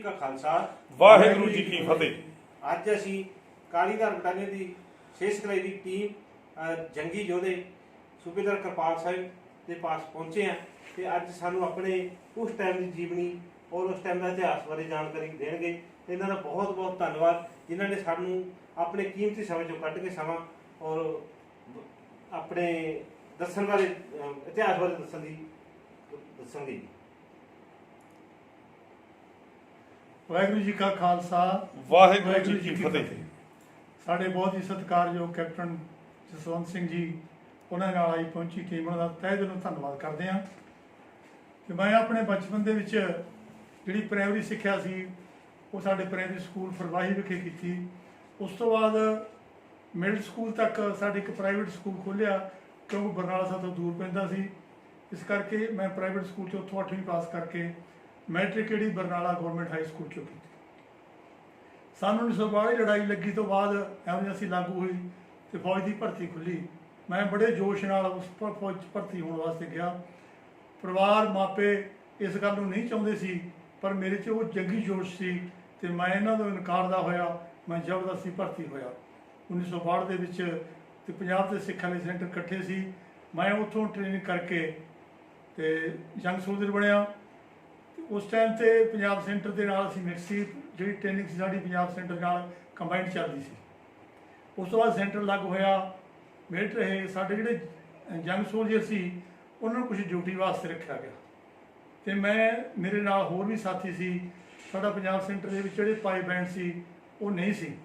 ਕਾ ਖਾਲਸਾ। ਵਾਹਿਗੁਰੂ ਜੀ ਕੀ ਫਤਿਹ। ਅੱਜ ਅਸੀਂ ਕਾਲੀਦਾਰ ਬਟਾਲੀਅਨ ਦੀ ਸ਼ੇਸ਼ ਕਲਾਈ ਦੀ ਟੀਮ ਜੰਗੀ ਯੋਧੇ ਸੂਬੇਦਾਰ ਕਿਰਪਾਲ ਸਿੰਘ ਦੇ ਪਾਸ ਪਹੁੰਚੇ ਆ ਤੇ ਅੱਜ ਸਾਨੂੰ ਆਪਣੇ ਉਸ ਟਾਈਮ ਦੀ ਜੀਵਨੀ ਔਰ ਉਸ ਟਾਈਮ ਦਾ ਇਤਿਹਾਸ ਬਾਰੇ ਜਾਣਕਾਰੀ ਦੇਣਗੇ। ਇਹਨਾਂ ਦਾ ਬਹੁਤ ਬਹੁਤ ਧੰਨਵਾਦ ਜਿਨ੍ਹਾਂ ਨੇ ਸਾਨੂੰ ਆਪਣੇ ਕੀਮਤੀ ਸਮੇਂ ਚੋਂ ਕੱਢ ਕੇ ਸਮਾਂ ਔਰ ਆਪਣੇ ਦੱਸਣ ਅਹ, ਇਤਿਹਾਸ ਬਾਰੇ ਦੱਸਣ ਦੀ ਦੱਸਣਗੇ ਜੀ ਵਾਹਿਗੁਰੂ ਜੀ ਕਾ ਖਾਲਸਾ ਵਾਹਿਗੁਰੂ ਜੀ ਕੀ ਫਤਿਹ। ਸਾਡੇ ਬਹੁਤ ਹੀ ਸਤਿਕਾਰਯੋਗ ਕੈਪਟਨ ਜਸਵੰਤ ਸਿੰਘ ਜੀ ਉਹਨਾਂ ਨਾਲ ਆਈ ਪਹੁੰਚੀ ਟੀਮ ਉਹਨਾਂ ਦਾ ਤਹਿ ਦਿਲੋਂ ਧੰਨਵਾਦ ਕਰਦੇ ਹਾਂ। ਕਿ ਮੈਂ ਆਪਣੇ ਬਚਪਨ ਦੇ ਵਿੱਚ ਜਿਹੜੀ ਪ੍ਰਾਇਮਰੀ ਸਿੱਖਿਆ ਸੀ ਉਹ ਸਾਡੇ ਪ੍ਰਾਇਮਰੀ ਸਕੂਲ ਫਰਵਾਹੀ ਵਿਖੇ ਕੀਤੀ। ਉਸ ਤੋਂ ਬਾਅਦ ਮਿਡਲ ਸਕੂਲ ਤੱਕ ਸਾਡੇ ਇੱਕ ਪ੍ਰਾਈਵੇਟ ਸਕੂਲ ਖੋਲ੍ਹਿਆ ਕਿਉਂਕਿ ਬਰਨਾਲਾ ਸਾਡੇ ਤੋਂ ਦੂਰ ਪੈਂਦਾ ਸੀ। ਇਸ ਕਰਕੇ ਮੈਂ ਪ੍ਰਾਈਵੇਟ ਸਕੂਲ ਚ ਉੱਥੋਂ 8ਵੀਂ ਪਾਸ ਕਰਕੇ ਮੈਟ੍ਰਿਕ ਕਿਹੜੀ? ਬਰਨਾਲਾ ਗਵਰਨਮੈਂਟ ਹਾਈ ਸਕੂਲ ਚੋਂ ਕੀਤੀ। ਸਾਨੂੰ 1942 ਲੜਾਈ ਲੱਗੀ ਤੋਂ ਬਾਅਦ ਐਮਰਜੈਂਸੀ ਲਾਗੂ ਹੋਈ ਤੇ ਫੌਜ ਦੀ ਭਰਤੀ ਖੁੱਲੀ ਮੈਂ ਬੜੇ ਜੋਸ਼ ਨਾਲ ਉਸ ਪ- ਫੌਜ 'ਚ ਭਰਤੀ ਹੋਣ ਵਾਸਤੇ ਗਿਆ ਪਰਿਵਾਰ ਮਾਪੇ ਇਸ ਗੱਲ ਨੂੰ ਨਹੀਂ ਚਾਹੁੰਦੇ ਸੀ, ਪਰ ਮੇਰੇ 'ਚ ਉਹ ਜੰਗੀ ਜੋਸ਼ ਸੀ ਤੇ ਮੈਂ ਇਹਨਾਂ ਤੋਂ ਇਨਕਾਰ ਦਾ ਹੋਇਆ, ਮੈਂ ਜ਼ਬਰਦਸਤੀ ਭਰਤੀ ਹੋਇਆ। 1962 ਦੇ ਵਿੱਚ ਤੇ ਪੰਜਾਬ ਦੇ ਸਿੱਖਾਂ ਦੇ ਸੈਂਟਰ ਇਕੱਠੇ ਸੀ। ਮੈਂ ਉੱਥੋਂ ਟ੍ਰੇਨਿੰਗ ਕਰਕੇ ਤੇ ਜੰਗ ਸੋਲਜਰ ਬਣਿਆ। ਉਸ ਟਾਈਮ ਤੇ ਪੰਜਾਬ ਸੈਂਟਰ ਦੇ ਨਾਲ ਅਸੀਂ ਮਿਕਸ ਸੀ, ਜਿਹੜੀ ਟ੍ਰੇਨਿੰਗ ਸੀ ਸਾਡੀ ਪੰਜਾਬ ਸੈਂਟਰ ਨਾਲ ਕੰਬਾਈਨਡ ਚੱਲਦੀ ਸੀ। ਉਸ ਤੋਂ ਬਾਅਦ ਸੈਂਟਰ ਲੱਗ ਹੋਇਆ, ਮਿਲਟ ਰਹੇ, ਸਾਡੇ ਜਿਹੜੇ ਜੰਗ ਸੋਲਜਰ ਸੀ, ਉਹਨਾਂ ਨੂੰ ਕੁਝ ਡਿਊਟੀ ਵਾਸਤੇ ਰੱਖਿਆ ਗਿਆ। ਤੇ ਮੈਂ, ਮੇਰੇ ਨਾਲ ਹੋਰ ਵੀ ਸਾਥੀ ਸੀ, ਸਾਡਾ ਪੰਜਾਬ ਸੈਂਟਰ ਦੇ ਵਿੱਚ ਜਿਹੜੇ ਪਾਈ ਬੈਂਡ ਸੀ, ਉਹ ਨਹੀਂ ਸੀ।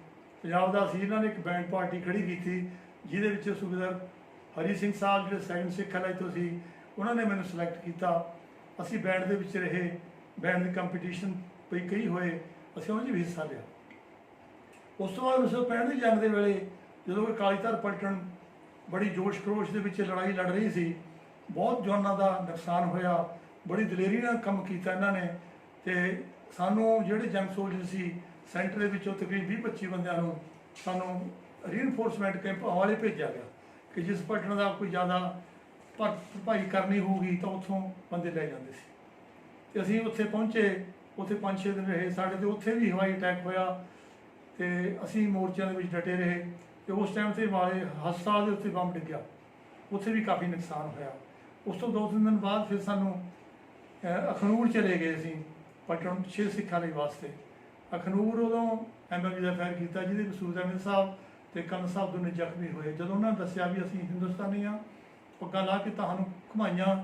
ਪੰਜਾਬ ਦਾ ਸੀ, ਇਹਨਾਂ ਨੇ ਇੱਕ ਬੈਂਡ ਪਾਰਟੀ ਖੜੀ ਕੀਤੀ, ਜਿਹਦੇ ਵਿੱਚ ਸੂਬੇਦਾਰ ਹਰੀ ਸਿੰਘ ਸਾਹਿਬ, ਜਿਹੜੇ ਸੈਕੰਡ ਸਿੱਖ ਅਲਾਈ ਤੋਂ ਸੀ, ਉਹਨਾਂ ਨੇ ਮੈਨੂੰ ਸਿਲੈਕਟ ਕੀਤਾ। ਅਸੀਂ ਬੈਂਡ ਦੇ ਵਿੱਚ ਰਹੇ ਬੈਂਡ ਦੀ ਕੰਪੀਟੀਸ਼ਨ ਪਈ ਕਈ ਹੋਏ, ਅਸੀਂ ਉਹਨਾਂ 'ਚ ਵੀ ਹਿੱਸਾ ਲਿਆ। ਉਸ ਤੋਂ ਬਾਅਦ 1965 ਦੀ ਜੰਗ ਦੇ ਵੇਲੇ ਜਦੋਂ ਕਿ ਕਾਲੀਧਰ ਪਲਟਣ, ਬੜੀ ਜੋਸ਼ ਖਰੋਸ਼ ਦੇ ਵਿੱਚ ਲੜਾਈ ਲੜ ਰਹੀ ਸੀ, ਬਹੁਤ ਜਵਾਨਾਂ ਦਾ ਨੁਕਸਾਨ ਹੋਇਆ, ਬੜੀ ਦਲੇਰੀ ਨਾਲ ਕੰਮ ਕੀਤਾ ਇਹਨਾਂ ਨੇ ਤੇ ਸਾਨੂੰ ਜਿਹੜੇ ਜੰਗ ਸੋਲਜਰ ਸੀ, ਸੈਂਟਰ ਦੇ ਵਿੱਚੋਂ ਤਕਰੀਬ 20-25 ਬੰਦਿਆਂ ਨੂੰ ਸਾਨੂੰ ਰੀਇਨਫੋਰਸਮੈਂਟ ਕੈਂਪ ਹਵਾਲੇ ਭੇਜਿਆ ਗਿਆ ਕਿ ਜਿਸ ਪਲਟਣ ਦਾ ਕੋਈ ਜ਼ਿਆਦਾ ਭਰ- ਭਰਪਾਈ ਕਰਨੀ ਹੋਊਗੀ ਤਾਂ ਉੱਥੋਂ ਬੰਦੇ ਲੈ ਜਾਂਦੇ ਸੀ। ਤੇ ਅਸੀਂ ਉੱਥੇ ਪਹੁੰਚੇ, ਉੱਥੇ 5-6 ਦਿਨ ਰਹੇ ਸਾਡੇ ਤੇ, ਉੱਥੇ ਵੀ ਹਵਾਈ ਅਟੈਕ ਹੋਇਆ ਤੇ ਅਸੀਂ ਮੋਰਚਿਆਂ ਦੇ ਵਿੱਚ ਡਟੇ ਰਹੇ ਤੇ ਉਸ ਟਾਈਮ ਤੇ ਵਾਲੇ ਹਸਪਤਾਲ ਦੇ ਉੱਤੇ ਬੰਬ ਡਿੱਗਿਆ, ਉੱਥੇ ਵੀ ਕਾਫੀ ਨੁਕਸਾਨ ਹੋਇਆ। ਉਸ ਤੋਂ ਦੋ ਤਿੰਨ ਦਿਨ ਬਾਅਦ ਫਿਰ ਸਾਨੂੰ ਅਖਨੂਰ ਚਲੇ ਗਏ ਅਸੀਂ ਪਟਨ ਛੇ ਸਿੱਖਾਂ ਲਈ ਵਾਸਤੇ। ਅਖਨੂਰ ਉਦੋਂ ਐਮਐਲਏ ਦਾ ਫੈਰ ਕੀਤਾ, ਜਿਹਦੇ ਵਿੱਚ ਸੂਰਜ ਅਹਿਮਦ ਸਾਹਿਬ ਤੇ ਕੰਨ ਸਾਹਿਬ ਦੋਨੇ ਜ਼ਖਮੀ ਹੋਏ। ਜਦੋਂ ਉਹਨਾਂ ਨੇ ਦੱਸਿਆ ਵੀ ਅਸੀਂ ਹਿੰਦੁਸਤਾਨੀ ਆ, ਪੱਗਾਂ ਲਾ ਕੇ ਤੁਹਾਨੂੰ ਘੁਮਾਈਆਂ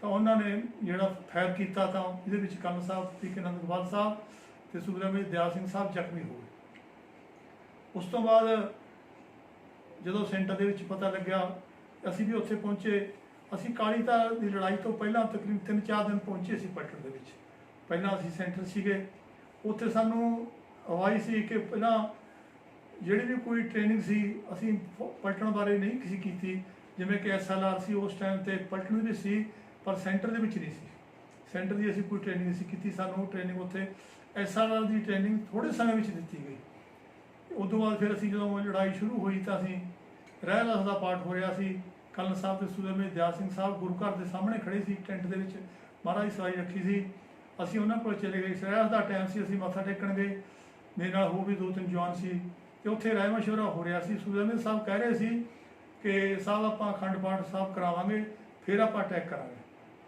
ਤਾਂ ਉਹਨਾਂ ਨੇ ਜਿਹੜਾ ਫਾਇਰ ਕੀਤਾ ਤਾਂ ਇਹਦੇ ਵਿੱਚ ਕੰਨ ਸਾਹਿਬ, ਪੀ ਕੇ ਨੰਦਗੋਪਾਲ ਸਾਹਿਬ ਤੇ ਸੂਰਜ ਅਹਿਮਦ ਦਿਆਲ ਸਿੰਘ ਸਾਹਿਬ ਜ਼ਖਮੀ ਹੋ ਗਏ। ਉਸ ਤੋਂ ਬਾਅਦ ਜਦੋਂ ਸੈਂਟਰ ਦੇ ਵਿੱਚ ਪਤਾ ਲੱਗਿਆ, ਅਸੀਂ ਵੀ ਉੱਥੇ ਪਹੁੰਚੇ। ਅਸੀਂ ਕਾਲੀ ਕਾਲੀਤਾਰ ਦੀ ਲੜਾਈ ਤੋਂ ਪਹਿਲਾਂ ਤਕਰੀਬਨ ਤਿੰਨ ਚਾਰ ਦਿਨ ਪਹੁੰਚੇ ਸੀ ਪਟਨ ਦੇ ਵਿੱਚ। ਪਹਿਲਾਂ ਅਸੀਂ ਸੈਂਟਰ ਸੀਗੇ। ਉੱਥੇ ਸਾਨੂੰ ਅਵਾਈ ਸੀ ਕਿ ਪਹਿਲਾਂ ਜਿਹੜੀ ਵੀ ਕੋਈ ਟ੍ਰੇਨਿੰਗ ਸੀ, ਅਸੀਂ ਪਲਟਣ ਬਾਰੇ ਨਹੀਂ ਕਿਸੇ ਕੀਤੀ। ਜਿਵੇਂ ਕਿ ਐਸਐਲਆਰ ਸੀ ਉਸ ਟਾਈਮ ਤੇ ਪਲਟਣ ਵੀ ਸੀ। ਪਰ ਸੈਂਟਰ ਦੇ ਵਿੱਚ ਨਹੀਂ ਸੀ। ਸੈਂਟਰ ਦੀ ਅਸੀਂ ਕੋਈ ਟ੍ਰੇਨਿੰਗ ਅਸੀਂ ਕੀਤੀ। ਸਾਨੂੰ ਟ੍ਰੇਨਿੰਗ ਉੱਥੇ ਐਸਐਲਆਰ ਦੀ ਟ੍ਰੇਨਿੰਗ ਥੋੜੇ ਸਮੇਂ ਵਿੱਚ ਦਿੱਤੀ ਗਈ। ਉਦੋਂ ਬਾਅਦ ਫਿਰ ਅਸੀਂ ਜਦੋਂ ਲੜਾਈ ਸ਼ੁਰੂ ਹੋਈ ਤਾਂ ਅਸੀਂ ਰਹਿਲਾਸ ਦਾ ਪਾਠ ਹੋ ਰਿਹਾ ਸੀ। ਕਲਨ ਸਾਹਿਬ ਤੇ ਸੂਰਮੇ ਦਿਆਲ ਸਿੰਘ ਸਾਹਿਬ ਗੁਰੂ ਘਰ ਦੇ ਸਾਹਮਣੇ ਖੜੇ ਸੀ, ਟੈਂਟ ਦੇ ਵਿੱਚ ਮਹਾਰਾਜ ਸਵਾਈ ਰੱਖੀ ਸੀ। ਅਸੀਂ ਉਹਨਾਂ ਕੋਲ ਚਲੇ ਗਏ। ਰਹਿਲਾਸ ਦਾ ਟਾਈਮ ਸੀ, ਅਸੀਂ ਮੱਥਾ ਟੇਕਣ ਗਏ। ਮੇਰੇ ਨਾਲ ਹੋਰ ਵੀ ਦੋ ਤਿੰਨ ਜਵਾਨ ਸੀ ਤੇ ਉੱਥੇ ਰਾਇ ਮਸ਼ਵਰਾ ਹੋ ਰਿਹਾ ਸੀ। ਸੂਰਮੇ ਸਾਹਿਬ ਕਹਿ ਰਹੇ ਸੀ ਕਿ ਸਾਹਿਬ ਆਪਾਂ ਅਖੰਡ ਪਾਠ ਸਾਹਿਬ ਕਰਾਵਾਂਗੇ, ਫਿਰ ਆਪਾਂ ਅਟੈਕ ਕਰਾਂਗੇ।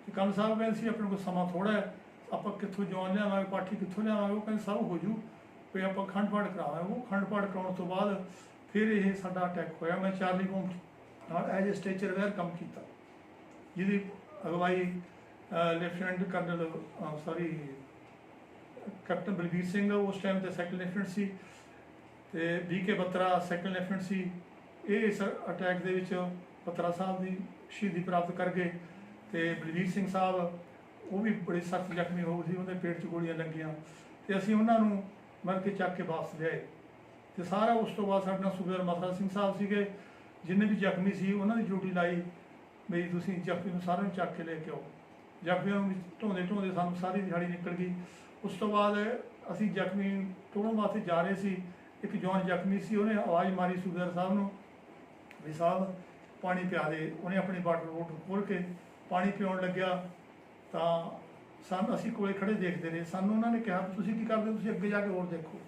ਤੇ ਕੱਲ ਸਾਹਿਬ ਕਹਿੰਦੇ ਸੀ, ਆਪਣੇ ਕੋਲ ਸਮਾਂ ਥੋੜਾ ਹੈ, ਆਪਾਂ ਕਿੱਥੋਂ ਜਵਾਨ ਲਿਆਵਾਂਗੇ, ਪਾਠੀ ਕਿੱਥੋਂ ਲਿਆਵਾਂਗੇ, ਉਹ ਕਹਿੰਦੇ ਸਭ ਹੋ ਜੂ ਵੀ ਆਪਾਂ ਖੰਡ ਪਾਠ ਕਰਾਵਾਂਗੇ। ਉਹ ਅਖੰਡ ਪਾਠ ਕਰਾਉਣ ਤੋਂ ਬਾਅਦ ਫਿਰ ਇਹ ਸਾਡਾ ਅਟੈਕ ਹੋਇਆ। ਮੈਂ ਚਾਰਲੀ ਕੋਮ ਨਾਲ ਐਜ ਅ ਸਟੇਚਰ ਵੇਅਰ ਕੰਮ ਕੀਤਾ। ਜਿਹਦੀ ਅਗਵਾਈ lieutenant colonel sorry captain Balbir Singh ਉਸ ਟਾਈਮ ਤੇ ਸੈਕੰਡ ਲੈਫਟੀਨੈਂਟ ਸੀ ਤੇ ਬੀਕੇ ਬੱਤਰਾ ਸੈਕੰਡ ਲੈਫਟੀਨੈਂਟ ਸੀ। ਇਹ ਇਸ ਅਟੈਕ ਦੇ ਵਿੱਚ ਬੱਤਰਾ ਸਾਹਿਬ ਦੀ ਸ਼ਹੀਦੀ ਪ੍ਰਾਪਤ ਕਰ ਗਏ ਤੇ ਬਲਬੀਰ ਸਿੰਘ ਸਾਹਿਬ, ਉਹ ਵੀ ਬੜੇ ਸਖਤ ਜ਼ਖਮੀ ਹੋ ਗਏ ਸੀ, ਉਹਦੇ ਪੇਟ 'ਚ ਗੋਲੀਆਂ ਲੱਗੀਆਂ ਤੇ ਅਸੀਂ ਉਹਨਾਂ ਨੂੰ ਮਰ ਕੇ ਚੱਕ ਕੇ ਵਾਪਸ ਲਿਆਏ ਤੇ ਸਾਰਾ ਉਸ ਤੋਂ ਬਾਅਦ ਸਾਡੇ ਨਾਲ ਸੂਬੇਦਾਰ ਮਥਰਾ ਸਿੰਘ ਸਾਹਿਬ ਸੀਗੇ, ਜਿੰਨੇ ਵੀ ਜ਼ਖਮੀ ਸੀ, ਉਹਨਾਂ ਦੀ ਡਿਊਟੀ ਲਾਈ ਮੇਰੀ ਤੁਸੀਂ ਜ਼ਖਮੀ ਨੂੰ ਸਾਰਿਆਂ ਨੂੰ ਚੱਕ ਕੇ ਲੈ ਕੇ ਆਓ। ਜ਼ਖਮੀਆਂ ਨੂੰ ਢੋਂਦੇ ਢੋਂਦੇ ਸਾਨੂੰ ਸਾਰੀ ਦਿਹਾੜੀ ਨਿਕਲ ਗਈ। ਉਸ ਤੋਂ ਬਾਅਦ ਅਸੀਂ ਜ਼ਖਮੀ ਟੋੜਨ ਵਾਸਤੇ ਜਾ ਰਹੇ ਸੀ, ਇੱਕ ਜਵਾਨ ਜ਼ਖਮੀ ਸੀ, ਉਹਨੇ ਆਵਾਜ਼ ਮਾਰੀ ਸੂਬੇਦਾਰ ਸਾਹਿਬ ਨੂੰ ਵੀ ਸਾਹਿਬ, ਪਾਣੀ ਪਿਆ ਦੇ, ਉਹਨੇ ਆਪਣੀ ਵਾਟਰ ਬੋਟਲ ਖੋਲ ਕੇ ਪਾਣੀ ਪਿਉਣ ਲੱਗਿਆ, ਤਾਂ ਸਾਨੂੰ, ਅਸੀਂ ਕੋਲੇ ਖੜੇ ਦੇਖਦੇ ਰਹੇ। ਸਾਨੂੰ ਉਹਨਾਂ ਨੇ ਕਿਹਾ ਤੁਸੀਂ ਕੀ ਕਰਦੇ ਤੁਸੀਂ ਅੱਗੇ ਜਾ ਕੇ ਹੋਰ ਦੇਖੋ।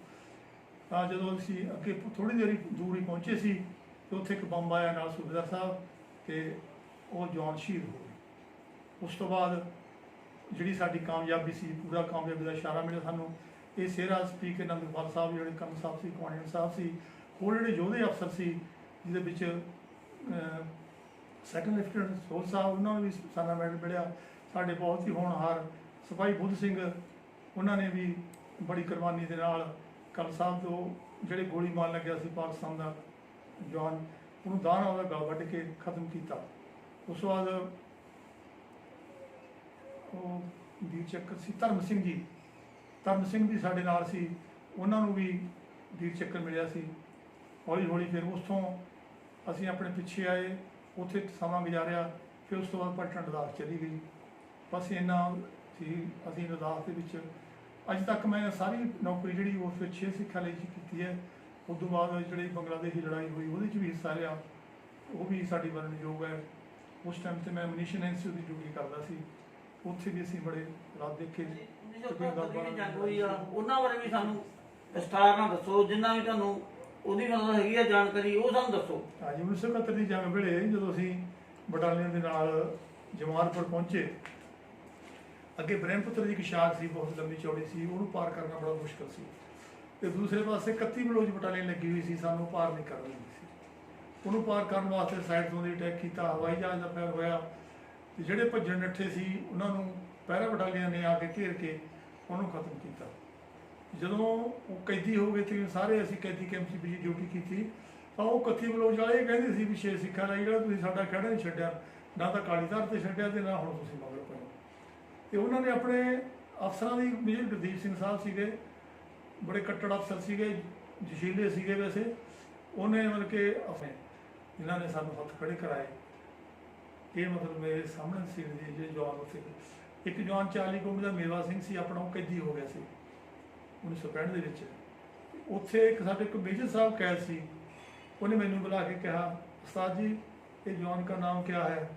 ਤਾਂ ਜਦੋਂ ਅਸੀਂ ਅੱਗੇ ਥੋੜੀ ਦੇਰ ਹੀ ਦੂਰ ਹੀ ਪਹੁੰਚੇ ਸੀ, ਤੇ ਉੱਥੇ ਇੱਕ ਬੰਬ ਆਇਆ ਨਾਲ ਸੂਬੇਦਾਰ ਸਾਹਿਬ, ਤੇ ਉਹ ਜਵਾਨ ਸ਼ਹੀਦ ਹੋ ਗਏ। ਉਸ ਤੋਂ ਬਾਅਦ ਜਿਹੜੀ ਸਾਡੀ ਕਾਮਯਾਬੀ ਸੀ, ਪੂਰਾ ਕਾਮਯਾਬੀ ਦਾ ਇਸ਼ਾਰਾ ਮਿਲਿਆ ਸਾਨੂੰ। ਇਹ ਸੇਰਾ ਸਪੀਕਰ ਨੰਦਪਾਲ ਸਾਹਿਬ, ਜਿਹੜੇ ਕੰਮ ਸਾਹਿਬ ਸੀ ਕਮਾਂਡੈਂਟ ਸਾਹਿਬ ਸੀ, ਹੋਰ ਜਿਹੜੇ ਯੋਧੇ ਅਫਸਰ ਸੀ, ਜਿਹਦੇ ਵਿੱਚ ਸੈਕੰਡ ਲੈਫਟੀਨੈਂਟ ਸੋਲ ਸਾਹਿਬ, ਉਹਨਾਂ ਨੂੰ ਵੀ ਸਾਨਾ ਮੈਡਲ ਮਿਲਿਆ। ਸਾਡੇ ਬਹੁਤ ਹੀ ਹੋਣਹਾਰ ਸਿਪਾਹੀ ਬੁੱਧ ਸਿੰਘ, ਉਹਨਾਂ ਨੇ ਵੀ ਬੜੀ ਕੁਰਬਾਨੀ ਦੇ ਨਾਲ ਕਲ ਸਾਹਿਬ ਤੋਂ ਜਿਹੜੇ ਗੋਲੀ ਮਾਰਨ ਲੱਗਿਆ ਸੀ ਪਾਕਿਸਤਾਨ ਦਾ, ਜਵਾਨ, ਉਹਨੂੰ ਦਾਣਾ ਉਹਦਾ ਗਲ ਵੱਢ ਕੇ ਖਤਮ ਕੀਤਾ। ਉਸ ਤੋਂ ਬਾਅਦ ਉਹ ਵੀਰ ਚੱਕਰ ਸੀ ਧਰਮ ਸਿੰਘ ਜੀ। ਧਰਮ ਸਿੰਘ ਵੀ ਸਾਡੇ ਨਾਲ ਸੀ, ਉਹਨਾਂ ਨੂੰ ਵੀ ਵੀਰ ਚੱਕਰ ਮਿਲਿਆ ਸੀ। ਹੌਲੀ ਹੌਲੀ ਫਿਰ ਉਸ ਤੋਂ ਅਸੀਂ ਆਪਣੇ ਪਿੱਛੇ ਆਏ। ਉੱਥੇ ਸਮਾਂ ਗੁਜ਼ਾਰਿਆ ਫਿਰ ਉਸ ਤੋਂ ਬਾਅਦ ਪਟਨ ਲਦਾਖ ਚਲੀ ਗਈ। ਬਸ ਇੰਨਾ ਸੀ, ਅਸੀਂ ਲਦਾਖ ਦੇ ਵਿੱਚ ਅੱਜ ਤੱਕ ਮੈਂ ਸਾਰੀ ਨੌਕਰੀ ਜਿਹੜੀ ਉਸ ਵਿੱਚ ਛੇ ਸਿੱਖਾਂ ਲਈ ਕੀਤੀ ਹੈ। ਉਸ ਤੋਂ ਬਾਅਦ ਜਿਹੜੀ ਬੰਗਲਾਦੇਸ਼ ਦੀ ਲੜਾਈ ਹੋਈ, ਉਹਦੇ 'ਚ ਵੀ ਹਿੱਸਾ ਲਿਆ। ਉਹ ਵੀ ਸਾਡੀ ਵਰਨਯੋਗ ਹੈ। ਉਸ ਟਾਈਮ ਤੇ ਮੈਂ ਮਨੀਸ਼ਨ ਇੰਸਟੀਚਿਊਟ ਦੀ ਡਿਊਟੀ ਕਰਦਾ ਸੀ। ਉੱਥੇ ਵੀ ਅਸੀਂ ਬੜੇ ਰਾਤ ਦੇਖੇ। ਉਹਨਾਂ ਬਾਰੇ ਵੀ ਸਾਨੂੰ ਵਿਸਥਾਰ ਨਾਲ ਦੱਸੋ। ਜਿੰਨਾ ਵੀ ਤੁਹਾਨੂੰ ਉਹਦੀ ਮਤਲਬ ਹੈਗੀ ਆ, ਜਾਣਕਾਰੀ, ਉਹ ਸਾਨੂੰ ਦੱਸੋ। ਹਾਂਜੀ 1971 ਦੀ ਜੰਗ ਵੇਲੇ ਜਦੋਂ ਅਸੀਂ ਬਟਾਲੀਅਨ ਦੇ ਨਾਲ ਜਮਾਲਪੁਰ ਪਹੁੰਚੇ, ਅੱਗੇ ਬ੍ਰਹਮਪੁੱਤਰ ਦੀ ਇੱਕ ਸ਼ਾਖ ਸੀ, ਬਹੁਤ ਲੰਬੀ ਚੌੜੀ ਸੀ, ਉਹਨੂੰ ਪਾਰ ਕਰਨਾ ਬੜਾ ਮੁਸ਼ਕਲ ਸੀ। ਤੇ ਦੂਸਰੇ ਪਾਸੇ 31 ਬਲੋਚ ਬਟਾਲੀਅਨ ਲੱਗੀ ਹੋਈ ਸੀ, ਸਾਨੂੰ ਪਾਰ ਨਹੀਂ ਕਰਨ ਦਿੰਦੀ ਸੀ। ਉਹਨੂੰ ਪਾਰ ਕਰਨ ਵਾਸਤੇ ਸਾਈਡ ਤੋਂ ਦੀ ਅਟੈਕ ਕੀਤਾ, ਹਵਾਈ ਜਹਾਜ਼ ਦਾ ਫੈਰ ਹੋਇਆ। ਤੇ ਜਿਹੜੇ ਭੱਜਣ ਨੱਠੇ ਸੀ, ਉਹਨਾਂ ਨੂੰ ਪਹਿਰਾ ਬਟਾਲੀਅਨ ਨੇ ਆ ਕੇ ਘੇਰ ਕੇ ਉਹਨੂੰ ਖਤਮ ਕੀਤਾ। ਜਦੋਂ ਉਹ ਕੈਦੀ ਹੋ ਗਏ ਤੇ ਸਾਰੇ ਅਸੀਂ ਕੈਦੀ ਕੈਂਪ 'ਚ ਵੀ ਡਿਊਟੀ ਕੀਤੀ, ਤਾਂ ਉਹ ਕੱਥੀ ਬਲੋਚ ਵਾਲੇ ਇਹ ਕਹਿੰਦੇ ਸੀ ਵੀ ਛੇ ਸਿੱਖਾਂ ਦਾ ਜਿਹੜਾ ਤੁਸੀਂ ਸਾਡਾ ਖੜਾ ਨਹੀਂ ਛੱਡਿਆ, ਨਾ ਤਾਂ ਕਾਲੀ ਧਰ ਤੇ ਛੱਡਿਆ ਤੇ ਨਾ ਹੁਣ ਤੁਸੀਂ ਮਗਰ ਪਏ ਤੇ ਉਹਨਾਂ ਨੇ ਆਪਣੇ ਅਫਸਰਾਂ ਦੀ ਮੇਜਰ ਗੁਰਦੀਪ ਸਿੰਘ ਸਾਹਿਬ ਸੀਗੇ, ਬੜੇ ਕੱਟੜ ਅਫਸਰ ਸੀਗੇ, ਜਸ਼ੀਲੇ ਸੀਗੇ ਵੈਸੇ, ਉਹਨੇ ਮਤਲਬ ਕਿ ਆਪਣੇ ਜਿਨ੍ਹਾਂ ਨੇ ਸਾਨੂੰ ਹੱਥ ਖੜੇ ਕਰਾਏ। ਇਹ ਮਤਲਬ ਮੇਰੇ ਸਾਹਮਣੇ ਸੀ ਜੀ ਜਵਾਨ ਉੱਥੇ ਇੱਕ ਜਵਾਨ ਚਾਲੀ ਕੋਮ ਦਾ ਮੇਵਾ ਸਿੰਘ ਸੀ, ਆਪਣਾ ਉਹ ਕੈਦੀ ਹੋ ਗਿਆ ਸੀ। 1965 ਦੇ ਵਿੱਚ। ਉੱਥੇ ਇੱਕ ਸਾਡੇ ਇੱਕ ਮੇਜਰ ਸਾਹਿਬ ਕੈਦ ਸੀ। ਉਹਨੇ ਮੈਨੂੰ ਬੁਲਾ ਕੇ ਕਿਹਾ, ਉਸਤਾਦ ਜੀ, ਇਹ ਜਵਾਨ ਦਾ ਨਾਮ ਕੀ ਹੈ?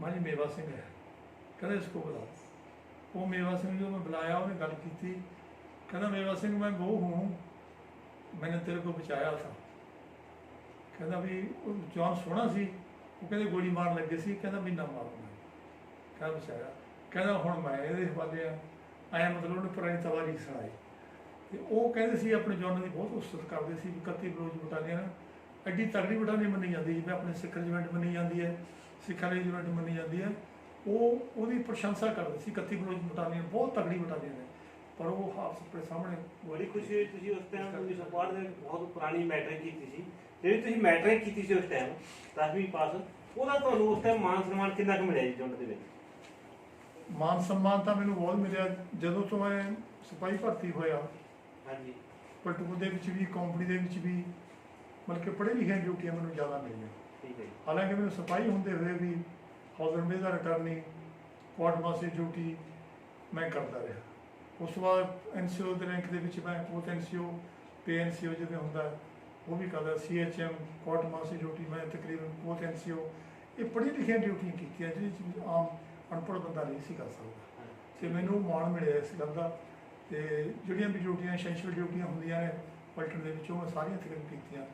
ਮੈਂ ਜੀ, ਮੇਵਾ ਸਿੰਘ ਹੈ। ਕਹਿੰਦਾ, ਇਸ ਕੋ ਬੁਲਾ। ਉਹ ਮੇਵਾ ਸਿੰਘ ਨੂੰ ਮੈਂ ਬੁਲਾਇਆ, ਉਹਨੇ ਗੱਲ ਕੀਤੀ। ਕਹਿੰਦਾ, ਮੇਵਾ ਸਿੰਘ, ਮੈਂ ਬਹੁ ਹੂੰ। ਮੈਨੇ ਤੇਰੇ ਕੋ ਬਚਾਇਆ ਸੀ। ਕਹਿੰਦਾ ਵੀ, ਉਹ ਜਵਾਨ ਸੋਹਣਾ ਸੀ। ਉਹ ਕਹਿੰਦੇ, ਗੋਲੀ ਮਾਰਨ ਲੱਗੇ ਸੀ। ਕਹਿੰਦਾ ਵੀ ਨਾ ਮਾਰੋ ਕਹਿੰਦਾ ਬਚਾਇਆ? ਕਹਿੰਦਾ, ਹੁਣ ਮੈਂ ਇਹਦੇ ਹਵਾਲੇ ਆ। ਆਇਆ ਮਤਲਬ ਉਹਨੇ ਪੁਰਾਣੀ ਤਵਾਰੀਖ ਸੁਣਾਈ। ਤੇ ਉਹ ਕਹਿੰਦੇ ਸੀ ਆਪਣੇ ਜਵਾਨਾਂ ਦੀ ਬਹੁਤ ਉਸਤਤ ਕਰਦੇ ਸੀ 31 ਬਲੋਚ ਬਟਾਲੀਅਨ। ਐਡੀ ਤਗੜੀ ਬਟਾਲੀਅਨ ਮੰਨੀ ਜਾਂਦੀ ਜਿਵੇਂ ਆਪਣੇ ਸਿੱਖ ਰੈਜੀਮੈਂਟ ਮੰਨੀ ਜਾਂਦੀ ਹੈ ਸਿੱਖਾਂ ਦੀ ਰੈਜੀਮੈਂਟ ਮੰਨੀ ਜਾਂਦੀ ਹੈ। ਉਹ ਉਹਦੀ ਪ੍ਰਸ਼ੰਸਾ ਕਰਦੇ ਸੀ 31 ਬਲੋਚ ਬਟਾਲੀਅਨ ਬਹੁਤ ਤਗੜੀ ਬਟਾਲੀਅਨ ਹੈ। ਪਰ ਉਹ ਹਾਫ ਆਪਣੇ ਸਾਹਮਣੇ ਬੜੀ ਖੁਸ਼ੀ ਹੋਈ ਤੁਸੀਂ ਉਸ ਟਾਈਮ 1962 ਦੇ ਬਹੁਤ ਪੁਰਾਣੀ ਮੈਟ੍ਰਿਕ ਕੀਤੀ ਸੀ। ਜਿਹੜੀ ਤੁਸੀਂ ਮੈਟ੍ਰਿਕ ਕੀਤੀ ਸੀ ਉਸ ਟਾਈਮ 10ਵੀਂ ਪਾਸ ਉਹਦਾ ਤੁਹਾਨੂੰ ਉਸ ਟਾਈਮ ਮਾਨ ਸਨਮਾਨ ਕਿੰਨਾ ਕੁ ਮਿਲਿਆ ਜੀ ਜੁੰਡ ਦੇ ਵਿੱਚ? ਮਾਨ ਸਨਮਾਨ ਤਾਂ ਮੈਨੂੰ ਬਹੁਤ ਮਿਲਿਆ। ਜਦੋਂ ਤੋਂ ਮੈਂ ਸਿਪਾਹੀ ਭਰਤੀ ਹੋਇਆ ਹਾਂਜੀ। ਪਲਟੂਨ ਦੇ ਵਿੱਚ ਵੀ ਕੰਪਨੀ ਦੇ ਵਿੱਚ ਵੀ ਬਲਕਿ ਪੜ੍ਹੇ ਲਿਖੇ ਡਿਊਟੀਆਂ ਮੈਨੂੰ ਜ਼ਿਆਦਾ ਮਿਲੀਆਂ। ਠੀਕ ਹੈ ਜੀ। ਹਾਲਾਂਕਿ ਮੈਨੂੰ ਸਿਪਾਹੀ ਹੁੰਦੇ ਹੋਏ ਵੀ ਹੌਜ਼ਰ ਮੇਜ਼ਾ ਰਿਟਰਨਿੰਗ ਕੁਆਡ ਮਾਸਟਰ ਡਿਊਟੀ ਮੈਂ ਕਰਦਾ ਰਿਹਾ। ਉਸ ਤੋਂ ਬਾਅਦ ਐਨਸੀਓ ਦੇ ਰੈਂਕ ਦੇ ਵਿੱਚ ਮੈਂ ਕੋਤ ਐਨਸੀਓ ਪੀਐਨਸੀਓ ਜਿਵੇਂ ਹੁੰਦਾ ਹੈ, ਉਹ ਵੀ ਕਰਦਾ। ਸੀਐਚਐਮ ਕੁਆਡ ਮਾਸਟਰ ਡਿਊਟੀ ਮੈਂ ਤਕਰੀਬਨ ਕੋਤ ਐਨਸੀਓ ਇਹ ਪੜ੍ਹੀ ਲਿਖੀਆਂ ਡਿਊਟੀਆਂ ਕੀਤੀਆਂ ਜਿਹਦੇ ਵਿੱਚ ਆਮ ਅਨਪੜ੍ਹ ਬੰਦਾ ਨਹੀਂ ਸੀ ਕਰ ਸਕਦਾ। ਤੇ ਮੈਨੂੰ ਮਾਣ ਮਿਲਿਆ ਇਸ ਗੱਲ ਦਾ। ਤੇ ਜਿਹੜੀਆਂ ਵੀ ਡਿਊਟੀਆਂ ਐਸੈਂਸ਼ੀਅਲ ਡਿਊਟੀਆਂ ਹੁੰਦੀਆਂ ਨੇ ਪਲਟਨ ਦੇ ਵਿੱਚ ਉਹ ਸਾਰੀਆਂ ਤਕਰੀਬਨ ਕੀਤੀਆਂ।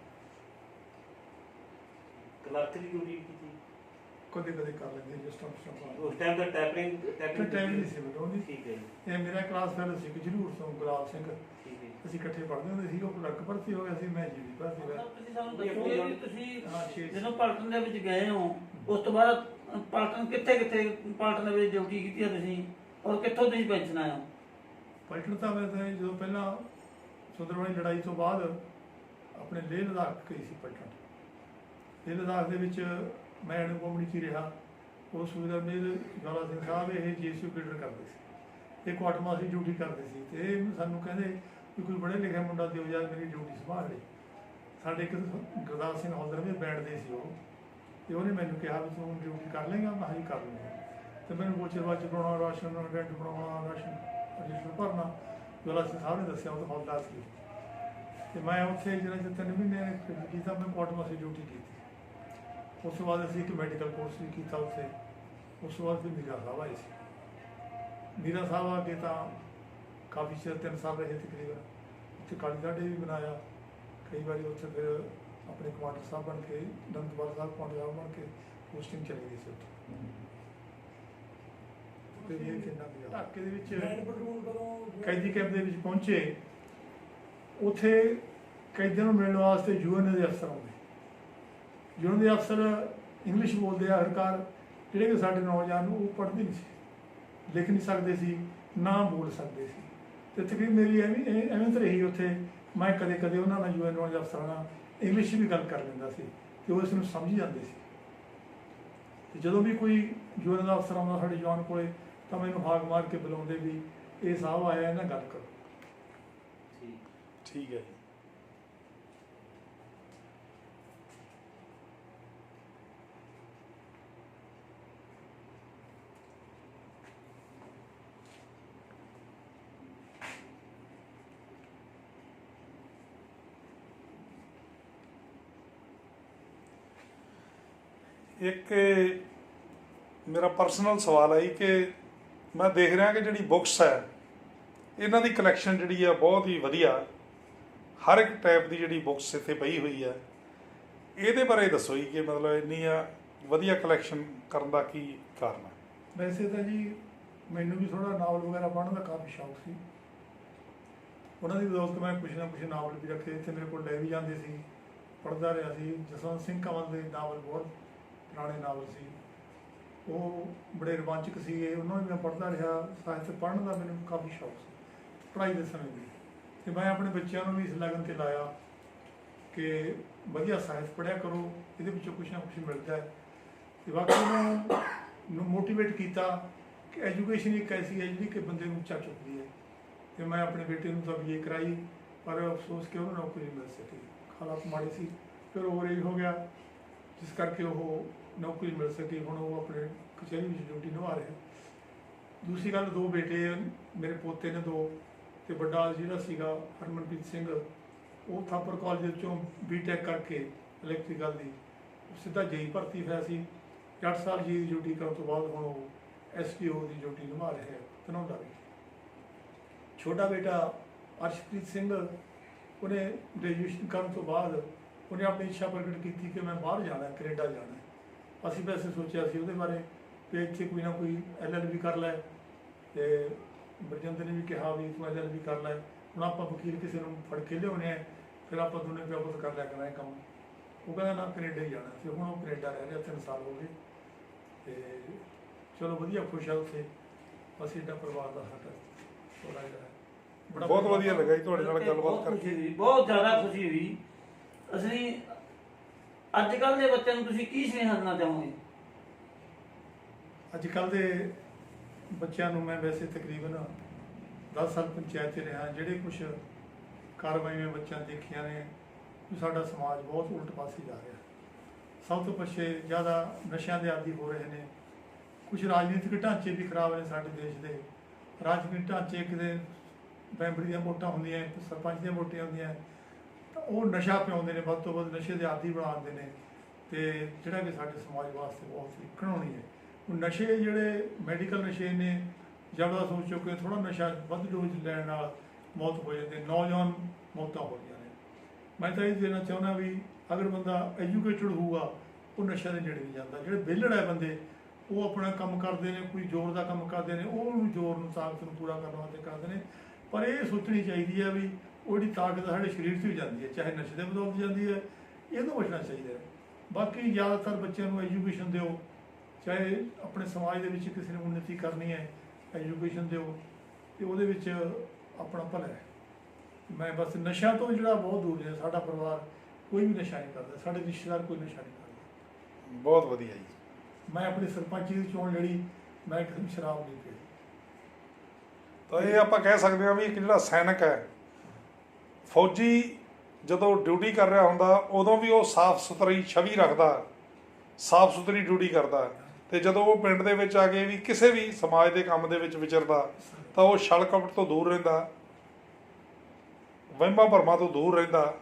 ਕਲਰਕ ਦੀ ਡਿਊਟੀ ਕੀਤੀ? ਕਦੇ ਕਦੇ ਕਰ ਲੈਂਦੇ ਜਿਸ ਟਾਈਮ ਉਸ ਟਾਈਮ ਦਾ ਟੈਪਰਿੰਗ ਟੈਪਰਿੰਗ ਟਾਈਮ ਨਹੀਂ ਸੀ ਬਟਾਉਂਦੀ ਠੀਕ ਹੈ ਜੀ। ਇਹ ਮੇਰਾ ਕਲਾਸ ਫੈਲੋ ਸੀ ਕਿ ਜਰੂਰ ਤੋਂ ਗੁਲਾਬ ਸਿੰਘ। ਠੀਕ ਹੈ। ਅਸੀਂ ਇਕੱਠੇ ਪੜ੍ਹਦੇ ਹੁੰਦੇ ਸੀ ਉਹ ਕਲਰਕ ਭਰਤੀ ਹੋ ਗਿਆ ਸੀ ਮੈਂ ਜੀ ਭਰਤੀ ਹੋਇਆ। ਤੁਸੀਂ ਸਾਨੂੰ ਤੁਸੀਂ ਜਦੋਂ ਪਲਟਨ ਦੇ ਵਿੱਚ ਗਏ ਹੋ ਉਸ ਤੋਂ ਬਾਅਦ ਪਲਟਨ ਕਿੱਥੇ ਕਿੱਥੇ ਪਲਟਨ ਦੇ ਵਿੱਚ ਡਿਊਟੀ ਕੀਤੀ ਹੈ ਤੁਸੀਂ? ਔਰ ਕਿੱਥੋਂ ਤੁਸੀਂ ਪੈਨਸ਼ਨ ਆਏ ਹੋ? ਪਲਟਣ ਤਾਂ ਮੈਂ ਤਾਂ ਜਦੋਂ ਪਹਿਲਾਂ ਸੁੰਦਰਬਨੀ ਲੜਾਈ ਤੋਂ ਬਾਅਦ ਆਪਣੇ ਲੇਹ ਲਦਾਖ ਗਈ ਸੀ ਪਲਟਣ। ਲੇਹ ਲਦਾਖ ਦੇ ਵਿੱਚ ਮੈਂ ਅਣਗੋਮਣੀ ਚ ਹੀ ਰਿਹਾ। ਉਹ ਸੂਬੇਦਾਰ ਮੇਰ ਗਾਲਾ ਸਿੰਘ ਸਾਹਿਬ, ਇਹ ਜੀਸੀਯੂ ਲੀਡਰ ਕਰਦੇ ਸੀ। ਇਹ ਕੁਆਟਰ ਦੀ ਡਿਊਟੀ ਕਰਦੇ ਸੀ ਤੇ ਸਾਨੂੰ ਕਹਿੰਦੇ ਵੀ ਕੋਈ ਬੜੇ ਲਿਖਿਆ ਮੁੰਡਾ ਦਿਓ ਯਾਰ, ਮੇਰੀ ਡਿਊਟੀ ਸੰਭਾਲ ਲਈ। ਸਾਡੇ ਇੱਕ ਗੁਰਦਾਸ ਸਿੰਘ ਹੌਲਦਰ ਵੀ ਬੈਠਦੇ ਸੀ ਉਹ। ਤੇ ਉਹਨੇ ਮੈਨੂੰ ਕਿਹਾ ਵੀ ਤੂੰ ਡਿਊਟੀ ਕਰ ਲੇਗਾ ਮੈਂ ਹਾਂ ਕਰ ਲੂੰਗਾ। ਤੇ ਮੈਨੂੰ ਗੋਚਰ ਵਾਚ ਬਣਾਉਣਾ ਰਾਸ਼ਨ ਰੈਂਟ ਬਣਾਉਣਾ ਰਾਸ਼ਨ। ਰਜਿਸਟਰ ਭਰਨਾ ਗੁਰਦਾਸ ਸਿੰਘ ਸਾਹਿਬ ਨੇ ਦੱਸਿਆ, ਉਹ ਹੌਲਦਾਰ ਸੀ ਤੇ ਮੈਂ ਉੱਥੇ ਜਿਹੜਾ ਕਿ ਤਿੰਨ ਮਹੀਨੇ ਕੀਤਾ, ਮੈਂ ਕੋਰਟ ਡਿਊਟੀ ਕੀਤੀ। ਉਸ ਤੋਂ ਬਾਅਦ ਅਸੀਂ ਇੱਕ ਮੈਡੀਕਲ ਕੋਰਸ ਵੀ ਕੀਤਾ ਉੱਥੇ। ਉਸ ਤੋਂ ਬਾਅਦ ਫਿਰ ਨਿਗਾਹ ਸਾਹਿਬ ਆਏ ਸੀ। ਮੀਰਾ ਸਾਹਿਬ ਆ ਕੇ ਤਾਂ ਕਾਫੀ ਚਿਰ, ਤਿੰਨ ਸਾਲ ਰਹੇ ਤਕਰੀਬਨ। ਉੱਥੇ ਕਾਲੀ ਦਾਡੇ ਵੀ ਬਣਾਇਆ। ਕਈ ਵਾਰੀ ਉੱਥੇ ਫਿਰ ਆਪਣੇ ਕਮਾਂਡਰ ਸਾਹਿਬ ਬਣ ਕੇ ਦੰਦਵਾਰ ਸਾਹਿਬ ਕਮਾਂਡਰ ਸਾਹਿਬ ਬਣ ਕੇ ਪੋਸਟਿੰਗ ਚਲੀ ਗਈ ਸੀ ਉੱਥੇ। ਢਾਕੇ ਦੇ ਵਿੱਚ ਕੈਦੀ ਕੈਂਪ ਦੇ ਵਿੱਚ ਪਹੁੰਚੇ। ਉੱਥੇ ਕੈਦੀਆਂ ਨੂੰ ਮਿਲਣ ਵਾਸਤੇ ਯੂਐਨ ਦੇ ਅਫਸਰ ਆਉਂਦੇ। ਯੂਐਨ ਦੇ ਅਫਸਰ ਇੰਗਲਿਸ਼ ਬੋਲਦੇ ਆ ਹਰਕਾਰ ਜਿਹੜੇ ਕਿ ਸਾਡੇ ਨੌਜਵਾਨ ਨੂੰ ਉਹ ਪੜ੍ਹਦੇ ਨਹੀਂ ਸੀ ਲਿਖ ਨਹੀਂ ਸਕਦੇ ਸੀ ਨਾ ਬੋਲ ਸਕਦੇ ਸੀ। ਤੇ ਤਕਰੀਬ ਮੇਰੀ ਐਵੇਂ ਐਵੇਂ ਤਾਂ ਰਹੀ ਉੱਥੇ। ਮੈਂ ਕਦੇ ਕਦੇ ਉਹਨਾਂ ਨਾਲ ਯੂਐਨ ਦੇ ਅਫਸਰਾਂ ਨਾਲ ਇੰਗਲਿਸ਼ ਵੀ ਗੱਲ ਕਰ ਲੈਂਦਾ ਸੀ ਤੇ ਉਹ ਇਸ ਨੂੰ ਸਮਝ ਜਾਂਦੇ ਸੀ। ਤੇ ਜਦੋਂ ਵੀ ਕੋਈ ਯੂਐਨ ਦਾ ਅਫਸਰ ਆਉਂਦਾ ਸਾਡੇ ਜਵਾਨ ਕੋਲੇ ਤਾਂ ਮੈਨੂੰ ਹਾਕ ਮਾਰ ਕੇ ਬੁਲਾਉਂਦੇ ਵੀ ਇਹ ਸਾਹਿਬ ਆਇਆ ਇਹਨਾਂ ਗੱਲ ਕਰੋ। ਠੀਕ। ਠੀਕ ਹੈ ਜੀ। ਇੱਕ ਮੇਰਾ ਪਰਸਨਲ ਸਵਾਲ ਹੈ ਕਿ ਮੈਂ ਦੇਖ ਰਿਹਾ ਕਿ ਜਿਹੜੀ ਬੁੱਕਸ ਹੈ, ਇਹਨਾਂ ਦੀ ਕਲੈਕਸ਼ਨ ਜਿਹੜੀ ਆ ਬਹੁਤ ਹੀ ਵਧੀਆ। ਹਰ ਇੱਕ ਟਾਈਪ ਦੀ ਜਿਹੜੀ ਬੁੱਕਸ ਇੱਥੇ ਪਈ ਹੋਈ ਹੈ ਇਹਦੇ ਬਾਰੇ ਦੱਸੋ ਜੀ ਕਿ ਮਤਲਬ ਇੰਨੀ ਆ ਵਧੀਆ ਕਲੈਕਸ਼ਨ ਕਰਨ ਦਾ ਕੀ ਕਾਰਨ ਹੈ ਵੈਸੇ ਤਾਂ ਜੀ ਮੈਨੂੰ ਵੀ ਥੋੜਾ ਨਾਵਲ ਵਗੈਰਾ ਪੜ੍ਹਨ ਦਾ ਕਾਫੀ ਸ਼ੌਕ ਸੀ। ਉਹਨਾਂ ਦੀ ਦੋਸਤ ਮੈਂ ਕੁਛ ਨਾ ਕੁਛ ਨਾਵਲ ਵੀ ਰੱਖੇ, ਇੱਥੇ ਮੇਰੇ ਕੋਲ ਲੈ ਵੀ ਜਾਂਦੇ ਸੀ, ਪੜ੍ਹਦਾ ਰਿਹਾ ਸੀ। ਜਸਵੰਤ ਸਿੰਘ ਕੰਵਲ ਦੇ ਨਾਵਲ ਬਹੁਤ ਪੁਰਾਣੇ ਨਾਵਲ ਸੀ। ਉਹ ਬੜੇ ਰੋਮਾਂਚਕ ਸੀਗੇ ਉਹਨਾਂ ਨੂੰ ਵੀ ਮੈਂ ਪੜ੍ਹਦਾ ਰਿਹਾ, ਸਾਹਿਤ ਪੜ੍ਹਨ ਦਾ ਮੈਨੂੰ ਕਾਫੀ ਸ਼ੌਕ ਸੀ, ਪੜ੍ਹਾਈ ਦੇ ਸਮੇਂ ਵੀ ਤੇ ਮੈਂ ਆਪਣੇ ਬੱਚਿਆਂ ਨੂੰ ਵੀ ਇਸ ਲਗਨ ਤੇ ਲਾਇਆ ਕਿ ਵਧੀਆ ਸਾਹਿਤ ਪੜ੍ਹਿਆ ਕਰੋ, ਇਹਦੇ ਵਿੱਚੋਂ ਕੁਛ ਨਾ ਕੁਛ ਮਿਲਦਾ ਹੈ। ਤੇ ਬਾਕੀ ਉਹਨਾਂ ਨੂੰ ਮੋਟੀਵੇਟ ਕੀਤਾ ਕਿ ਐਜੂਕੇਸ਼ਨ ਇੱਕ ਐਸੀ ਹੈ ਜਿਹੜੀ ਕਿ ਬੰਦੇ ਨੂੰ ਉੱਚਾ ਚੁੱਕਦੀ ਹੈ। ਤੇ ਮੈਂ ਆਪਣੇ ਬੇਟੇ ਨੂੰ ਤਾਂ ਬੀਏ ਕਰਾਈ, ਪਰ ਅਫਸੋਸ ਕਿ ਉਹਨੂੰ ਨੌਕਰੀ ਮਿਲ ਸਕੀ। ਹਾਲਾਤ ਮਾੜੇ ਸੀ, ਫਿਰ ਓਵਰ ਏਜ ਹੋ ਗਿਆ, ਜਿਸ ਕਰਕੇ ਉਹ ਨੌਕਰੀ ਮਿਲ ਸਕੀ ਹੁਣ ਉਹ ਆਪਣੇ ਕਚਹਿਰੀ ਵਿੱਚ ਡਿਊਟੀ ਨਿਭਾ ਰਿਹਾ ਦੂਸਰੀ ਗੱਲ ਦੋ ਬੇਟੇ ਮੇਰੇ ਪੋਤੇ ਨੇ ਦੋ ਤੇ ਵੱਡਾ ਜਿਹੜਾ ਸੀਗਾ ਹਰਮਨਪ੍ਰੀਤ ਸਿੰਘ ਉਹ ਥਾਪਰ ਕਾਲਜ ਵਿੱਚੋਂ ਬੀਟੈਕ ਕਰਕੇ ਇਲੈਕਟ੍ਰੀਕਲ ਦੀ ਸਿੱਧਾ ਜੇਈ ਭਰਤੀ ਹੋਇਆ ਸੀ। 8 ਸਾਲ ਜੀ ਦੀ ਡਿਊਟੀ ਕਰਨ ਤੋਂ ਬਾਅਦ ਹੁਣ ਉਹ ਐਸਪੀਓ ਦੀ ਡਿਊਟੀ ਨਿਭਾ ਰਿਹਾ ਹੈ ਧਨੌਲਾ ਵੀ। ਛੋਟਾ ਬੇਟਾ ਅਰਸ਼ਪ੍ਰੀਤ ਸਿੰਘ ਉਹਨੇ ਗ੍ਰੈਜੂਏਸ਼ਨ ਕਰਨ ਤੋਂ ਬਾਅਦ ਉਹਨੇ ਆਪਣੀ ਇੱਛਾ ਪ੍ਰਗਟ ਕੀਤੀ ਕਿ ਮੈਂ ਬਾਹਰ ਜਾਣਾ ਹੈ, ਕੈਨੇਡਾ ਜਾਣਾ। ਅਸੀਂ ਵੈਸੇ ਸੋਚਿਆ ਸੀ ਉਹਦੇ ਬਾਰੇ ਕਿ ਇੱਥੇ ਕੋਈ ਨਾ ਕੋਈ ਐਲਐਲਬੀ ਕਰ ਲੈ ਤੇ ਬਰਜਿੰਦਰ ਨੇ ਵੀ ਕਿਹਾ ਵੀ ਤੂੰ ਐਲਐਲਬੀ ਕਰ ਲੈ। ਹੁਣ ਆਪਾਂ ਵਕੀਲ ਕਿਸੇ ਨੂੰ ਫੜ ਕੇ ਲਿਆਉਣੇ ਆ ਫਿਰ ਆਪਾਂ ਦੋਨੇ ਪਿਆਪਤ ਕਰ ਲਿਆ ਕਰਾਂਗੇ ਕੰਮ। ਉਹ ਕਹਿੰਦਾ ਨਾ ਕੈਨੇਡਾ ਹੀ ਜਾਣਾ ਤੇ ਹੁਣ ਉਹ ਕੈਨੇਡਾ ਰਹਿ ਰਿਹਾ ਤਿੰਨ ਸਾਲ ਹੋ ਗਏ। ਤੇ ਚਲੋ ਵਧੀਆ ਖੁਸ਼ ਆ ਉੱਥੇ। ਅਸੀਂ ਏਡਾ ਪਰਿਵਾਰ ਦਾ ਸਾਡਾ ਥੋੜਾ ਜਿਹਾ ਬੜਾ ਬਹੁਤ ਵਧੀਆ ਲੱਗਾ ਜੀ ਤੁਹਾਡੇ ਨਾਲ ਗੱਲਬਾਤ ਖੁਸ਼ੀ ਕਰਕੇ ਬਹੁਤ ਜ਼ਿਆਦਾ ਖੁਸ਼ੀ ਹੋਈ। ਅਸੀਂ ਅੱਜ ਕੱਲ ਦੇ ਬੱਚਿਆਂ ਨੂੰ ਤੁਸੀਂ ਕੀ ਸੁਨੇਹਾ ਦੇਣਾ ਚਾਹੋਗੇ? ਅੱਜ ਕੱਲ ਦੇ ਬੱਚਿਆਂ ਨੂੰ ਮੈਂ ਵੈਸੇ ਤਕਰੀਬਨ 10 ਸਾਲ ਪੰਚਾਇਤ 'ਚ ਰਿਹਾ, ਜਿਹੜੇ ਕੁਝ ਕਾਰਵਾਈਆਂ ਬੱਚਿਆਂ ਦੇਖੀਆਂ ਨੇ ਸਾਡਾ ਸਮਾਜ ਬਹੁਤ ਉਲਟ ਪਾਸੇ ਜਾ ਰਿਹਾ। ਸਭ ਤੋਂ ਪਿੱਛੇ ਜ਼ਿਆਦਾ ਨਸ਼ਿਆਂ ਦੇ ਆਦੀ ਹੋ ਰਹੇ ਨੇ। ਕੁਝ ਰਾਜਨੀਤਿਕ ਢਾਂਚੇ ਵੀ ਖਰਾਬ ਨੇ ਸਾਡੇ ਦੇਸ਼ ਦੇ। ਰਾਜਨੀਤਿਕ ਢਾਂਚੇ ਕਿਤੇ ਮੈਂਬਰੀ ਦੀਆਂ ਵੋਟਾਂ ਹੁੰਦੀਆਂ ਸਰਪੰਚ ਦੀਆਂ ਵੋਟਾਂ ਹੁੰਦੀਆਂ। ਉਹ ਨਸ਼ਾ ਪਿਆਉਂਦੇ ਨੇ, ਵੱਧ ਤੋਂ ਵੱਧ ਨਸ਼ੇ ਦੇ ਆਦੀ ਬਣਾਉਂਦੇ ਨੇ ਤੇ ਜਿਹੜਾ ਕਿ ਸਾਡੇ ਸਮਾਜ ਵਾਸਤੇ ਬਹੁਤ ਹੀ ਘਿਨਾਉਣੀ ਹੈ। ਉਹ ਨਸ਼ੇ ਜਿਹੜੇ ਮੈਡੀਕਲ ਨਸ਼ੇ ਨੇ ਜ਼ਿਆਦਾ ਸੋਚੋ ਕਿ ਥੋੜਾ ਨਸ਼ਾ ਵੱਧ ਡੋਜ਼ ਲੈਣ ਨਾਲ ਮੌਤ ਹੋ ਜਾਂਦੀ ਨੌਜਵਾਨ ਮੌਤਾਂ ਹੋ ਰਹੀਆਂ ਨੇ। ਮੈਂ ਤਾਂ ਇਹ ਦੇਣਾ ਚਾਹੁੰਦਾ ਵੀ ਅਗਰ ਬੰਦਾ ਐਜੂਕੇਟਡ ਹੋਊਗਾ, ਉਹ ਨਸ਼ਾ ਦੇ ਨੇੜੇ ਨਹੀਂ ਜਾਂਦਾ। ਜਿਹੜੇ ਵਿਹਲੜ ਹੈ ਬੰਦੇ, ਉਹ ਆਪਣਾ ਕੰਮ ਕਰਦੇ ਨੇ, ਕੋਈ ਜ਼ੋਰ ਦਾ ਕੰਮ ਕਰਦੇ ਨੇ, ਉਹ ਨੂੰ ਜ਼ੋਰ ਨੂੰ ਤਾਕਤ ਨੂੰ ਪੂਰਾ ਕਰਨ ਵਾਸਤੇ ਕਰਦੇ ਨੇ। ਪਰ ਇਹ ਸੋਚਣੀ ਚਾਹੀਦੀ ਹੈ ਵੀ ਉਹ ਜਿਹੜੀ ਤਾਕਤ ਸਾਡੇ ਸਰੀਰ 'ਚ ਵੀ ਜਾਂਦੀ ਹੈ ਚਾਹੇ ਨਸ਼ੇ ਦੇ ਬਦੌਲਤ ਜਾਂਦੀ ਹੈ ਇਹਨੂੰ ਬਚਣਾ ਚਾਹੀਦਾ ਹੈ। ਬਾਕੀ ਜ਼ਿਆਦਾਤਰ ਬੱਚਿਆਂ ਨੂੰ ਐਜੂਕੇਸ਼ਨ ਦਿਓ ਚਾਹੇ ਆਪਣੇ ਸਮਾਜ ਦੇ ਵਿੱਚ ਕਿਸੇ ਨੇ ਉન્નਤੀ ਕਰਨੀ ਹੈ ਐਜੂਕੇਸ਼ਨ ਦਿਓ ਤੇ ਉਹਦੇ ਵਿੱਚ ਆਪਣਾ ਭਲਾ ਹੈ। ਮੈਂ ਬਸ ਨਸ਼ਿਆਂ ਤੋਂ ਜਿਹੜਾ ਬਹੁਤ ਦੂਰ ਹੈ ਸਾਡਾ ਪਰਿਵਾਰ ਕੋਈ ਵੀ ਨਸ਼ਾ ਨਹੀਂ ਕਰਦਾ ਸਾਡੇ ਰਿਸ਼ਤੇਦਾਰ ਕੋਈ ਨਸ਼ਾ ਨਹੀਂ ਕਰਦਾ। ਬਹੁਤ ਵਧੀਆ ਜੀ। ਮੈਂ ਆਪਣੀ ਸਰਪੰਚੀ ਦੀ ਚੋਣ ਲੜੀ ਮੈਂ ਕਿਸੇ ਸ਼ਰਾਬ ਨਹੀਂ ਪੀਤੀ ਤਾਂ ਇਹ ਆਪਾਂ ਕਹਿ ਸਕਦੇ ਹਾਂ ਵੀ ਇੱਕ ਜਿਹੜਾ ਸੈਨਿਕ ਹੈ ਫੌਜੀ ਜਦੋਂ ਡਿਊਟੀ ਕਰ ਰਿਹਾ ਹੁੰਦਾ, ਉਦੋਂ ਵੀ ਉਹ ਸਾਫ਼ ਸੁਥਰੀ ਛਵੀ ਰੱਖਦਾ, ਸਾਫ਼ ਸੁਥਰੀ ਡਿਊਟੀ ਕਰਦਾ। ਤੇ ਜਦੋਂ ਉਹ ਪਿੰਡ ਦੇ ਵਿੱਚ ਆ ਕੇ ਵੀ ਕਿਸੇ ਵੀ ਸਮਾਜ ਦੇ ਕੰਮ ਦੇ ਵਿੱਚ ਵਿਚਰਦਾ, ਤਾਂ ਉਹ ਛਲ ਕਪਟ ਤੋਂ ਦੂਰ ਰਹਿੰਦਾ, ਵਹਿਮਾਂ ਭਰਮਾਂ ਤੋਂ ਦੂਰ ਰਹਿੰਦਾ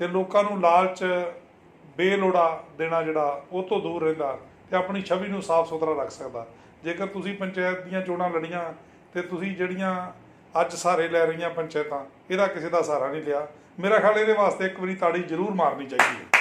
ਤੇ ਲੋਕਾਂ ਨੂੰ ਲਾਲਚ, ਬੇਲੋੜਾ ਦੇਣਾ ਜਿਹੜਾ, ਉਹ ਤੋਂ ਦੂਰ ਰਹਿੰਦਾ ਤੇ ਆਪਣੀ ਛਵੀ ਨੂੰ ਸਾਫ਼ ਸੁਥਰਾ ਰੱਖ ਸਕਦਾ। ਜੇਕਰ ਤੁਸੀਂ ਪੰਚਾਇਤ ਦੀਆਂ ਚੋਣਾਂ ਲੜੀਆਂ ਤੇ ਤੁਸੀਂ ਜਿਹੜੀਆਂ ਅੱਜ ਸਾਰੇ ਲੈ ਰਹੀਆਂ ਪੰਚਾਇਤਾਂ, ਇਹਦਾ ਕਿਸੇ ਦਾ ਸਹਾਰਾ ਨਹੀਂ ਲਿਆ। ਮੇਰਾ ਖਿਆਲ ਇਹਦੇ ਵਾਸਤੇ ਇੱਕ ਵਾਰੀ ਤਾੜੀ ਜ਼ਰੂਰ ਮਾਰਨੀ ਚਾਹੀਦੀ ਹੈ।